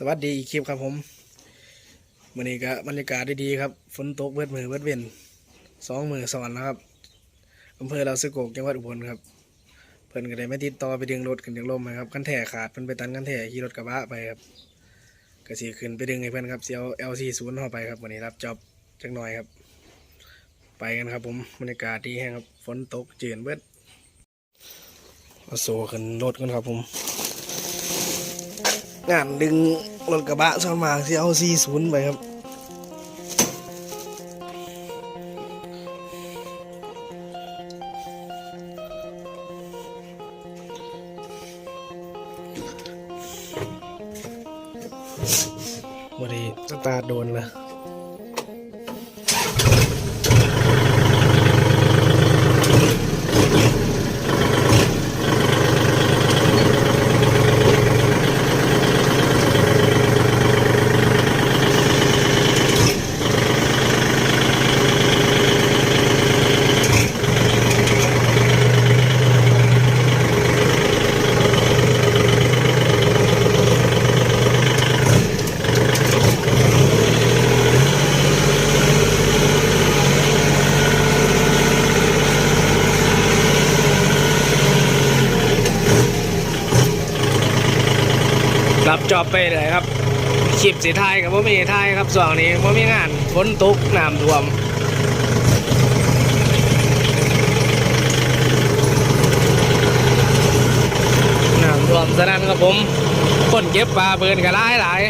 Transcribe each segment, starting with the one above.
สวัสดีอีกคลิปครับผมวันนี้ก็บรรยากาศดีๆครับฝนตกเบิดมือเบิดเว้นสองมือสอนแล้วครับอำเภอเราวสะโกกจังหวัดอุบลครับ เพิ่นก็ได้ไม่ติดต่อไปดึงรถขึ้นจากลมนะครับคันแถขาดเพิ่นไปตันคันแถขี่รถกระบะไปครับก็สิขึ้นไปดึงให้เพิ่นครับเสียว LC0 เข้าไปครับวันนี้รับจอบจักหน่อยครับ ไปกันครับผมบรรยากาศดีแห้งครับฝนตกเจือนเบิดเอาโซ่ขึ้นรถกันครับผม งานดึงรถกระบะสวนมาที่เอาซีศูนย์ไปครับบริสตาร์โดนเลย รับจอบไปเลยครับขีบสีไทยกับว่ามีไทยครับส่วนนี้ว่ามีงานฝนตกน้ำท่วมน้ำท่วมสนั่นครับผมคนเก็บปลาเบินกันหลายหลาย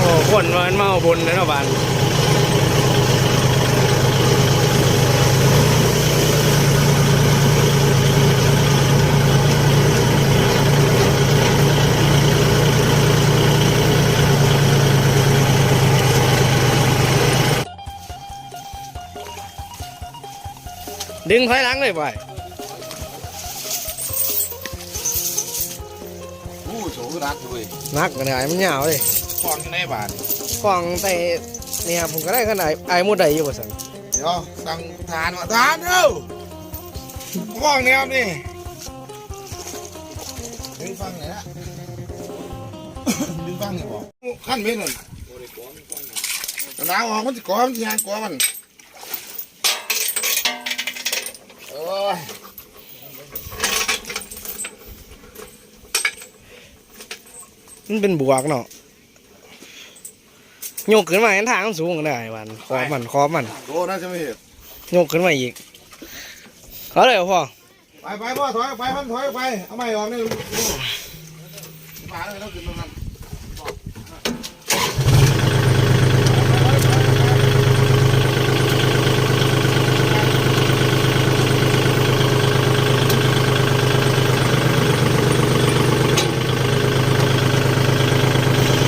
โอ้คน มันเมาบุญเลยเนาะบ้านดึงถอยหลังเลยไปผู้โฉมรักด้วยนักกันไงมันยาวเลยฟองในบ้าน กล่องแต่เนี่ยผมก็ได้ขนาดไอ้หมดใดอยู่บ่สันเดี๋ยวสั่งทานมาทานเร็วฟองเนี่ยครับนี่ดึงฟังไหนละดึงฟังนี่บอกขั้นไม่หนึ่งหนาวออกมันจะก่อมันจะยางก่อมันโอ้ยมันเป็นบวกเนาะ โยกขึ้นมาเห็นทางมันสูงกันได้วันคอบมันคอบมันโดน่าจะไม่เห็นโยกขึ้นมาอีกเขาเลยพ่อไปไปพ่อถอยออกไปพันถอยออกไปเอาไม่ออกนี่ลูกมาเลยแล้วขึ้นตรงนั้น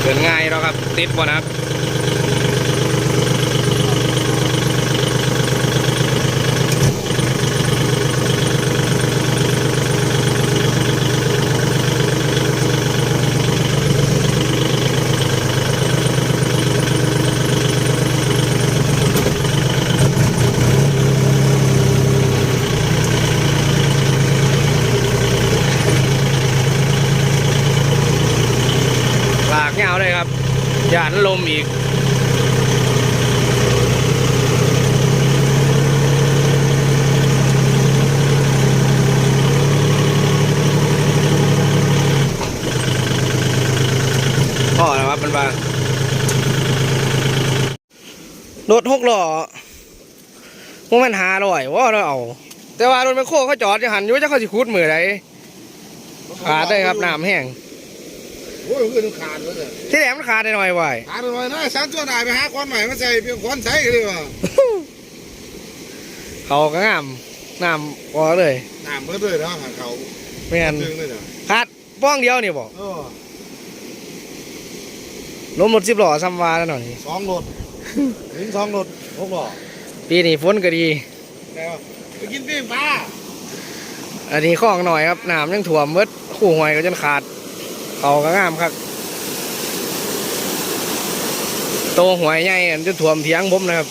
เดินง่ายแล้วครับติดบ่นะครับลากเงาวเลยครับห ยาดลมอีก พ่อนะครับมันบางรถหกล้อพวกมันหาลอยว่าเราเอา แต่ว่ารถแมคโครเขาจอดจะหันอยู่จะเขาสิคูดมือไรขาดได้ครับน้ำแห้ง อ้ยมันคือขาดเลยเนี่ยที่แหลมมันขาดได้หน่อยไว้ขาดเลยนะฉันตัวนายไปหาควันใหม่มาใส่เพียงควันใส่กันเลยว่ะเขาก็งามน้ำพอเลยน้ำเบิดเลยนะหาเขาไม่งั้นดึงเลยเนี่ยขาดป้องเดียวนี่บอกเออล้มรถสิบล้อซ้ำวาแล้วหน่อยสองรถถึงสองรถหกล้อปีนี้ฝนก็ดีแล้วไปกินปิ้งปลาอันนี้คลองหน่อยครับน้ำยังถ่วมเบิดคู่หวยก็จนขาด เขาก็งามครับโตหวยใหญ่อันจะถ่วมเถียงผมนะครับ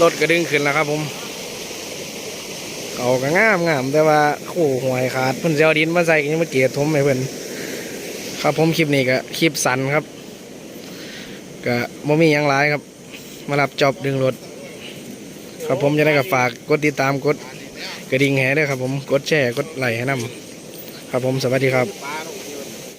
รถก็ดึงขึ้นแล้วครับผมเขาก็งามงามแต่ว่าคู่หวยขาดเพิ่นเจาดินมาใส่กันยังมาเกลียดทมให้เพิ่นครับผมคลิปนี้ก็คลิปสั้นครับก็บ่มีหยังหลายครับ มารับจอบดึงรถครับผมจะได้กับฝากกดติดตามกดกระดิ่งแห่ด้วยครับผมกดแชร์กดไลค์ให้นำครับผมสวัสดีครับ